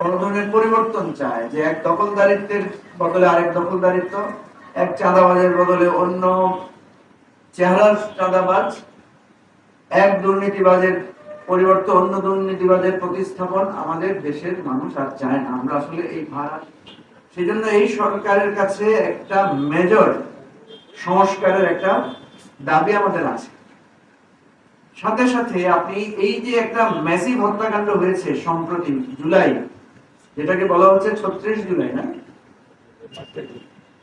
ধরনের পরিবর্তন চায় যে এক দখলদারিত্বের বদলে আরেক দখলদারিত্ব, এক চাঁদাবাজের বদলে অন্য চেহারার চাঁদাবাজ, এক দুর্নীতিবাজের পরিবর্তে অন্য দুর্নীতিবাজের প্রতিস্থাপন আমাদের দেশের মানুষ আর চায় না। আমরা আসলে এই ভাড়া সেই জন্য এই সরকারের কাছে একটা মেজর সংস্কারের একটা দাবি আমাদের আছে। সাথে সাথে আপনি এই যে একটা ম্যাসিভ হত্যাকাণ্ড হয়েছে সম্প্রতি জুলাই যেটাকে বলা হচ্ছে ছত্রিশ জুলাই, না?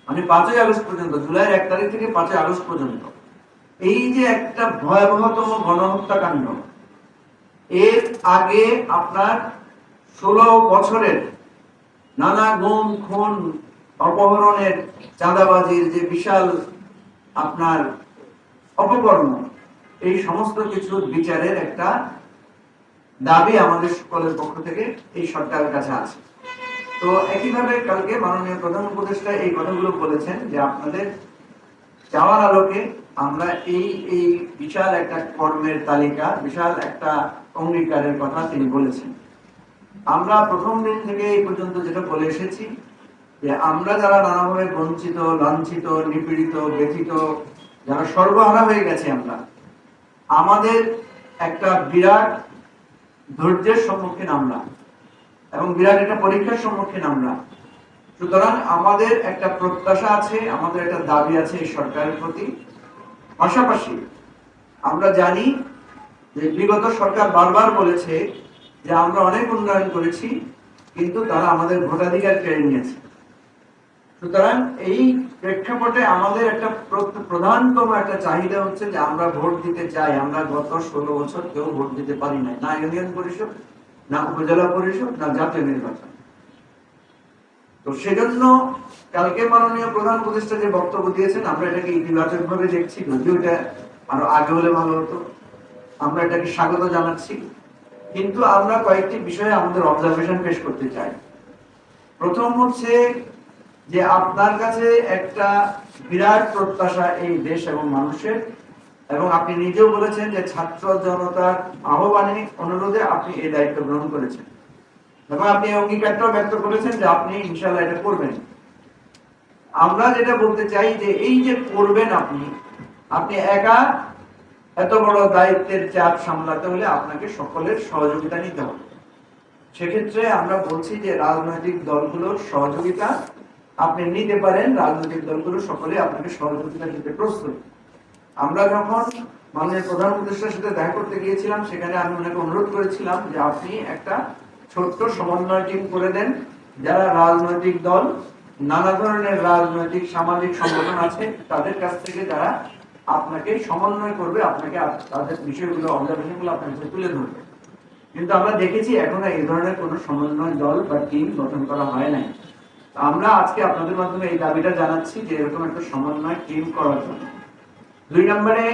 মানে পাঁচই আগস্ট পর্যন্ত, জুলাইয়ের এক তারিখ থেকে পাঁচই আগস্ট পর্যন্ত। এই যে একটা ভয়াবহতম গণহত্যাকাণ্ড, এর আগে আপনার ষোলো বছরের নানা গুম, খুন, অপহরণের চাঁদাবাজির যে বিশাল আপনার অপকর্ম, এই সমস্ত কিছুর বিচারের একটা দাবি আমাদের সকলের পক্ষ থেকে এই সরকারের কাছে আছে। তো একইভাবে কালকে মাননীয় প্রধান উপদেষ্টা এই কথাগুলো বলেছেন যে আপনাদের যাওয়ার আলোকে আমরা এই এই বিশাল একটা কর্মের তালিকা, বিশাল একটা অঙ্গীকারের কথা তিনি বলেছেন। আমরা প্রথম দিন থেকে এই পর্যন্ত যেটা বলে এসেছি যে আমরা যারা নানাভাবে বঞ্চিত, লাঞ্ছিত, নিপীড়িত, ব্যথিত যারা সর্বহারা হয়ে গেছে আমরা, আমাদের একটা বিরাট ধৈর্যের সম্মুখীন আমরা এবং বিরাট একটা পরীক্ষার সম্মুখীন আমরা। সুতরাং আমাদের একটা প্রত্যাশা আছে, আমাদের একটা দাবি আছে এই সরকারের প্রতি। পাশাপাশি আমরা জানি যে বিগত সরকার বারবার বলেছে যে আমরা অনেক উন্নয়ন করেছি, কিন্তু তারা আমাদের ভোটাধিকার কেড়ে নিয়েছে। সুতরাং এই প্রেক্ষাপটে আমাদের একটা প্রধানতম একটা চাহিদা হচ্ছে যে আমরা ভোট দিতে চাই, আমরা গত ষোলো বছর কেউ ভোট দিতে পারি নাই। না ইউনিয়ন পরিষদ, না উপজেলা পরিষদ, না জাতীয় নির্বাচন। তো সেজন্য কালকে মাননীয় প্রধান উপদেষ্টা যে বক্তব্য দিয়েছেন, আমরা এটাকে ইতিবাচক ভাবে দেখছি, যদিও এটা আরও আগে হলে ভালো হতো। আমরা এটাকে স্বাগত জানাচ্ছি। কিন্তু আমরা কয়েকটি বিষয়ে আমাদের অবজারভেশন পেশ করতে চাই। প্রথম হচ্ছে যে আপনার কাছে একটা বিরাট প্রত্যাশা এই দেশ এবং মানুষের, এবং আপনি নিজেও বলেছেন যে ছাত্র জনতার আহ্বানে, অনুরোধে আপনি এই দায়িত্ব গ্রহণ করেছেন। এবং আপনি অঙ্গীকারটাও ব্যক্ত করেছেন যে আপনি ইনশাল্লাহ এটা করবেন। আমরা যেটা বলতে চাই যে এই যে করবেন আপনি আপনি একা এত বড় দায়িত্বের চাপ সামলাতে হলে আপনাকে সকলের সহযোগিতা নিতে হবে। সেক্ষেত্রে আমরা বলছি যে রাজনৈতিক দলগুলোর সহযোগিতা আপনি নিতে পারেন, রাজনৈতিক দলগুলো সকলে আপনাকে সহযোগিতা দিতে প্রস্তুত। আমরা যখন মাননীয় প্রধান সাথে দেখা করতে গিয়েছিলাম, সেখানে আমি ওনাকে অনুরোধ করেছিলাম যে আপনি একটা ছোট্ট সমন্বয় টিম করে দেন, যারা রাজনৈতিক দল, নানা ধরনের রাজনৈতিক, সামাজিক সংগঠন আছে, তাদের কাছ থেকে যারা আপনাকে সমন্বয় করবে, আপনাকে তাদের বিষয়গুলো অবজারভেশনগুলো আপনার কাছে তুলে ধরবে। কিন্তু আমরা দেখেছি এখনও এই ধরনের কোনো সমন্বয় দল বা টিম গঠন করা হয় নাই। আমরা আজকে আপনাদের মাধ্যমে এই দাবিটা জানাচ্ছি যে এরকম একটা সমন্বয় টিম করার জন্য। দুই নম্বরে,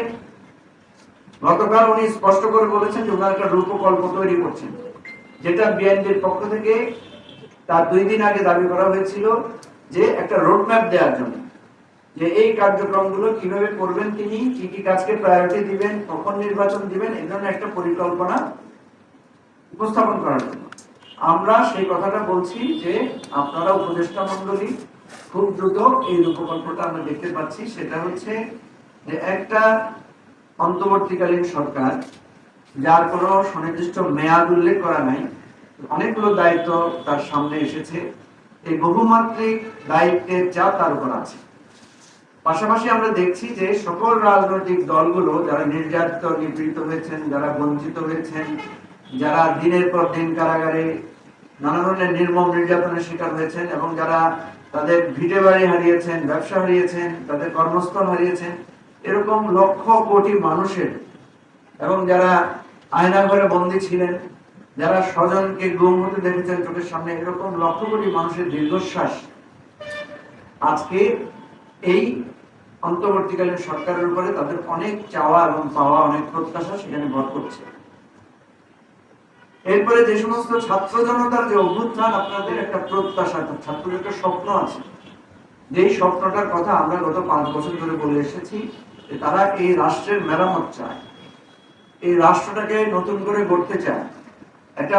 গতকাল উনি স্পষ্ট করে বলেছেন যে ওনার একটা রূপকল্প তৈরি করছেন, যেটা বিএনপির পক্ষ থেকে তার দুই দিন আগে দাবি করা হয়েছিল যে একটা রোডম্যাপ দেওয়ার জন্য, যে এই কার্যক্রমগুলো কীভাবে করবেন তিনি, কি কি কাজকে প্রায়োরিটি দিবেন, কখন নির্বাচন দিবেন এই ধরনের একটা পরিকল্পনা উপস্থাপন করার জন্য। আমরা সেই কথাটা বলছি যে আপনারা উপদেষ্টা মন্ডলী খুব দ্রুত এই রূপকল্পটা আমরা দেখতে পাচ্ছি। সেটা হচ্ছে যে একটা অন্তর্বর্তীকালীন সরকার, যার কোনো সুনির্দিষ্ট মেয়াদ উল্লেখ করা নাই, অনেকগুলো দায়িত্ব তার সামনে এসেছে। এই বহুমাত্রিক দায়িত্বের যা তার উপর আছে। পাশাপাশি আমরা দেখছি যে সকল রাজনৈতিক দলগুলো যারা নির্যাতিত, নিপীড়িত হয়েছেন, যারা বঞ্চিত হয়েছেন, যারা দিনের পর দিন কারাগারে নানা ধরনের নির্মম নির্যাতনের শিকার হয়েছেন এবং যারা তাদের ভিটে বাড়ি হারিয়েছেন, ব্যবসা হারিয়েছেন, তাদের কর্মস্থল হারিয়েছেন, এরকম লক্ষ কোটি মানুষের এবং যারা আয়না ঘরে বন্দী ছিলেন, যারা স্বজনকে গুম হতে দেখেছেন চোখের সামনে, এরকম লক্ষ কোটি মানুষের দীর্ঘশ্বাস আজকে এই অন্তর্বর্তীকালীন সরকারের উপরে তাদের অনেক চাওয়া এবং পাওয়া, অনেক প্রত্যাশা সেখানে ভর করছে। এরপরে যে সমস্ত ছাত্র জনতার যে অভ্যুত্থান, আপনাদের একটা প্রত্যাশা ছাত্রদের একটা স্বপ্ন আছে। যেই স্বপ্নটার কথা আমরা গত পাঁচ বছর ধরে বলে এসেছি, যে তারা এই রাষ্ট্রের মেরামত চায়। এই রাষ্ট্রটাকে নতুন করে গড়তে চায়। একটা